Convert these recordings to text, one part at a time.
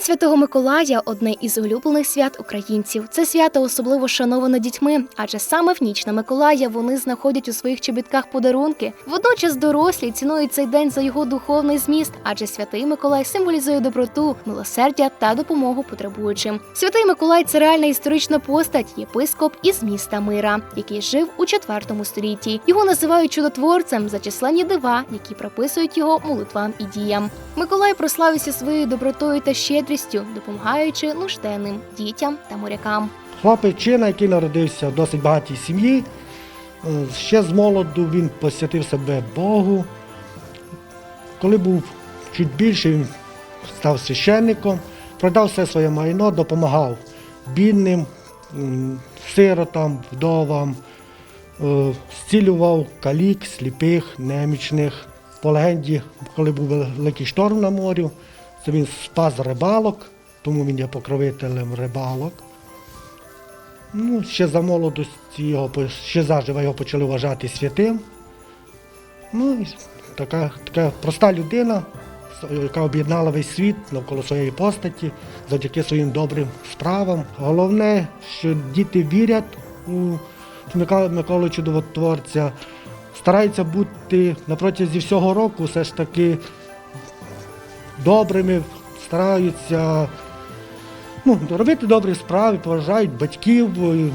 Святого Миколая одне із улюблених свят українців. Це свято особливо шановане дітьми, адже саме в ніч на Миколая вони знаходять у своїх чобітках подарунки. Водночас дорослі цінують цей день за його духовний зміст, адже святий Миколай символізує доброту, милосердя та допомогу потребуючим. Святий Миколай це реальна історична постать, єпископ із міста Мира, який жив у IV столітті. Його називають чудотворцем за численні дива, які приписують його молитвам і діям. Миколай прославився своєю добротою та щедрістю, допомагаючи нужденним дітям та морякам. Хлопчина, який народився в досить багатій сім'ї, е, ще з молоду він посвятив себе Богу. Коли був чуть більше, він став священником, продав все своє майно, допомагав бідним, сиротам, вдовам, е, зцілював калік, сліпих, немічних. По легенді, коли був великий шторм на морі, то він спас рибалок, тому він є покровителем рибалок. Ну, ще за молодості його, ще зажива його почали вважати святим. Ну, така, така проста людина, яка об'єднала весь світ навколо своєї постаті завдяки своїм добрим справам. Головне, що діти вірять у Миколу Чудотворця, стараються бути на протязі всього року все ж таки добрими, стараються ну, робити добрі справи, поважають батьків, е,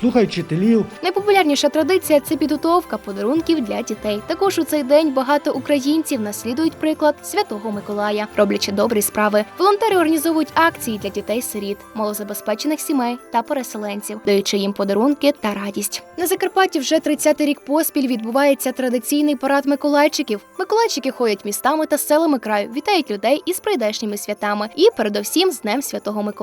слухають вчителів. Найпопулярніша традиція це підготовка подарунків для дітей. Також у цей день багато українців наслідують приклад Святого Миколая, роблячи добрі справи. Волонтери організовують акції для дітей-сиріт, малозабезпечених сімей та переселенців, даючи їм подарунки та радість. На Закарпатті вже 30-й рік поспіль відбувається традиційний парад миколайчиків. Миколайчики ходять містами та селами краю, вітають людей із прийдешніми святами і передовсім з Днем Святого Миколая.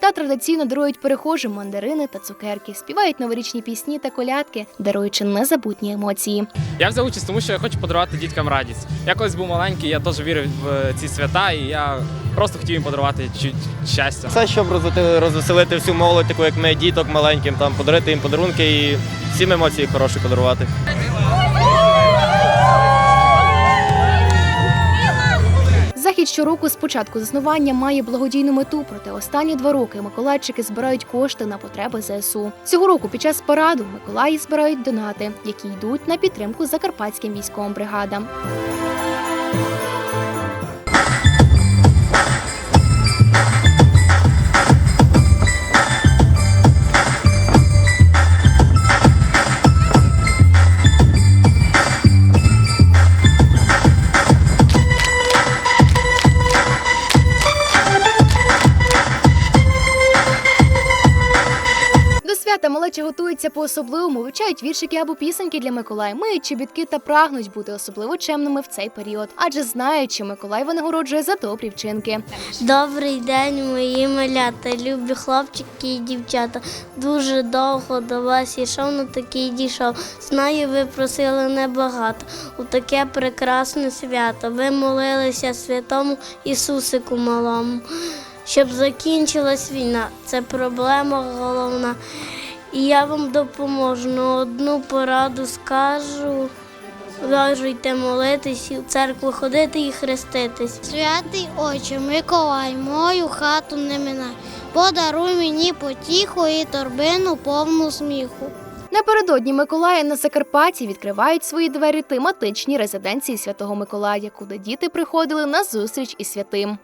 Та традиційно дарують перехожим мандарини та цукерки, співають новорічні пісні та колядки, даруючи незабутні емоції. Я взяв участь, тому що я хочу подарувати діткам радість. Я колись був маленький, я теж вірив в ці свята, і я просто хотів їм подарувати чуть щастя. Все, щоб розвити- розвеселити всю молодь, таку як ми, діток маленьким, там подарити їм подарунки і всім емоції хороші подарувати. Захід щороку з початку заснування має благодійну мету, проте останні два роки миколайчики збирають кошти на потреби ЗСУ. Цього року під час параду Миколаї збирають донати, які йдуть на підтримку закарпатським військовим бригадам. Малечі готуються по-особливому, вивчають віршики або пісеньки для Миколая, миють чобітки та прагнуть бути особливо чемними в цей період, адже знають, що Миколай винагороджує за добрі вчинки. Добрий день, мої малята, любі хлопчики і дівчата. Дуже довго до вас ішов, на такий дійшов. Знаю, ви просили небагато у таке прекрасне свято. Ви молилися святому Ісусику малому, щоб закінчилась війна. Це проблема головна. І я вам допоможу. Ну, одну пораду скажу. Вважуйте молитись, в церкву ходити і хреститись. Святий Отче, Миколай, мою хату не минай. Подаруй мені потіху і торбину повну сміху. Напередодні Миколая на Закарпатті відкривають свої двері тематичні резиденції Святого Миколая, куди діти приходили на зустріч із святим.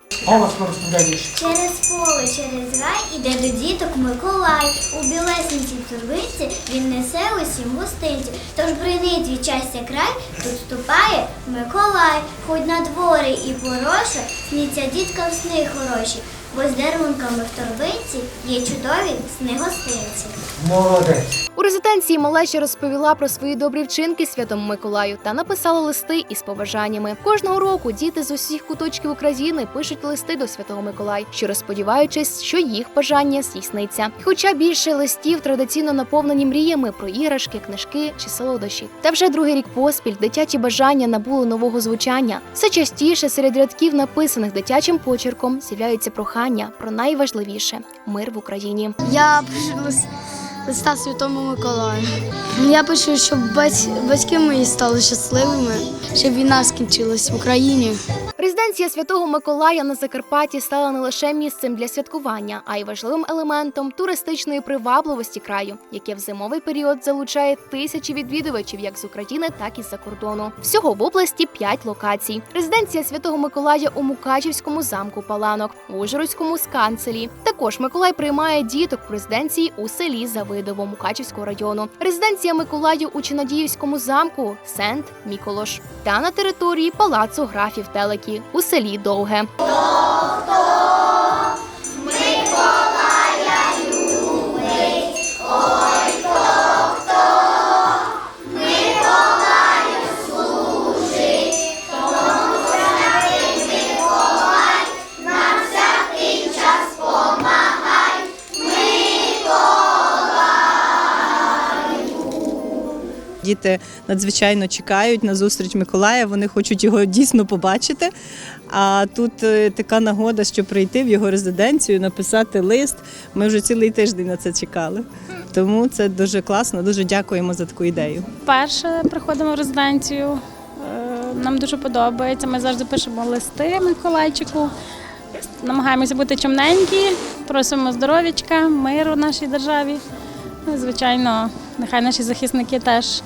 Через поле, через гай іде до діток Миколай. У білесенькій турбиці він несе усім гостинці. Тож бринить від щастя край, тут ступає Миколай. Хоть на дворі і пороша, сніться діткам сни хороші, бо з дарунками в торбинці є чудові сни гостинці. Молодець. У резиденції малеча розповіла про свої добрі вчинки Святому Миколаю та написала листи із побажаннями. Кожного року діти з усіх куточків України пишуть листи до Святого Миколая, щиро сподіваючись, що їх бажання здійсниться. Хоча більше листів традиційно наповнені мріями про іграшки, книжки чи солодощі. Та вже другий рік поспіль дитячі бажання набули нового звучання. Все частіше серед рядків, написаних дитячим почерком, з'являються прохання про найважливіше мир в Україні. Я пишу лис- листа Святому Миколаю. Я пишу, щоб бать- батьки мої стали щасливими, щоб війна скінчилась в Україні. Резиденція Святого Миколая на Закарпатті стала не лише місцем для святкування, а й важливим елементом туристичної привабливості краю, яке в зимовий період залучає тисячі відвідувачів як з України, так і з-за кордону. Всього в області п'ять локацій: резиденція Святого Миколая у Мукачівському замку Паланок, в Ужгородському сканцелі. Також Миколай приймає діток в резиденції у селі Завидово Мукачівського району. Резиденція Миколаю у Чинадіївському замку Сент Міколош та на території палацу графів Телекі у селі Довге. Діти надзвичайно чекають на зустріч Миколая. Вони хочуть його дійсно побачити. А тут е, така нагода, що прийти в його резиденцію, написати лист. Ми вже цілий тиждень на це чекали. Тому це дуже класно. Дуже дякуємо за таку ідею. Вперше приходимо в резиденцію. Е, Нам дуже подобається. Ми завжди пишемо листи Миколайчику. Намагаємося бути чимненькі, просимо здоров'ячка, миру в нашій державі. Звичайно, нехай наші захисники теж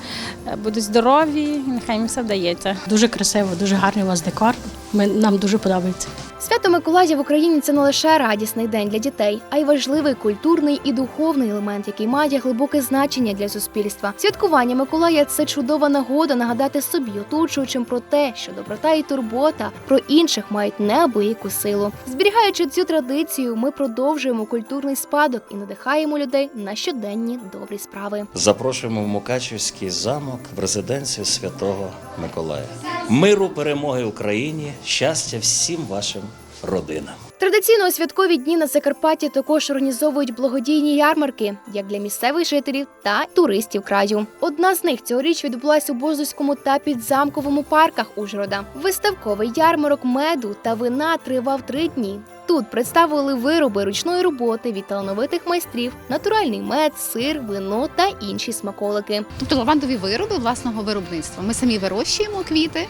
е, будуть здорові, і нехай їм все вдається. Дуже красиво, дуже гарний у вас декор. Ми, нам дуже подобається. Свято Миколая в Україні це не лише радісний день для дітей, а й важливий культурний і духовний елемент, який має глибоке значення для суспільства. Святкування Миколая це чудова нагода нагадати собі, оточуючим про те, що доброта і турбота про інших мають неабияку силу. Зберігаючи цю традицію, ми продовжуємо культурний спадок і надихаємо людей на щоденні добрі справи. Запрошуємо в Мукачівський замок в резиденцію Святого Миколая. Миру, перемоги Україні, щастя всім вашим родинам. Традиційно у святкові дні на Закарпатті також організовують благодійні ярмарки як для місцевих жителів та туристів краю. Одна з них цьогоріч відбулась у Бозуському та підзамковому парках Ужгорода. Виставковий ярмарок меду та вина тривав три дні. Тут представили вироби ручної роботи від талановитих майстрів, натуральний мед, сир, вино та інші смаколики. Тобто лавандові вироби власного виробництва. Ми самі вирощуємо квіти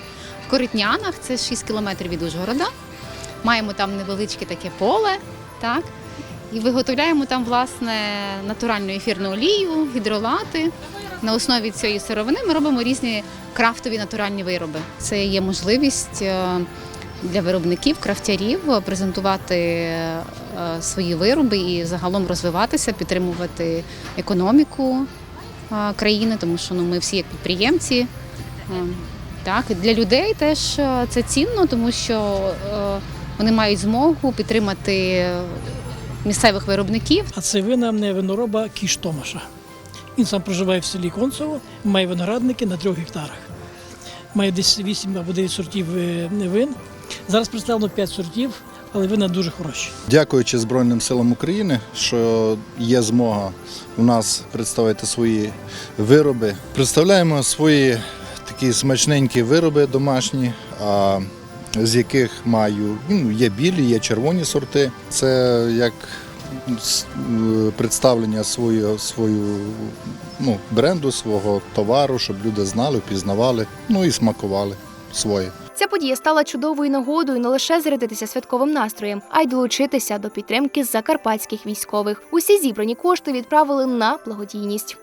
в Коритнянах, це 6 кілометрів від Ужгорода. Маємо там невеличке таке поле, так? І виготовляємо там власне натуральну ефірну олію, гідролати. На основі цієї сировини ми робимо різні крафтові натуральні вироби. Це є можливість е, для виробників, крафтярів презентувати е, свої вироби і загалом розвиватися, підтримувати економіку е, країни, тому що ну, ми всі як підприємці. Е, Так, для людей теж це цінно, тому що вони мають змогу підтримати місцевих виробників. А це вина мене винороба Кіш Томаша. Він сам проживає в селі Концево, має виноградники на трьох гектарах. Має десь 8 або 9 сортів вин. Зараз представлено 5 сортів, але вина дуже хороші. Дякуючи Збройним силам України, що є змога у нас представити свої вироби. Представляємо свої такі смачненькі вироби домашні, з яких маю ну, є білі, є червоні сорти. Це як е, представлення свого, свою, ну, бренду, свого товару, щоб люди знали, впізнавали, ну і смакували своє. Ця подія стала чудовою нагодою не лише зарядитися святковим настроєм, а й долучитися до підтримки закарпатських військових. Усі зібрані кошти відправили на благодійність.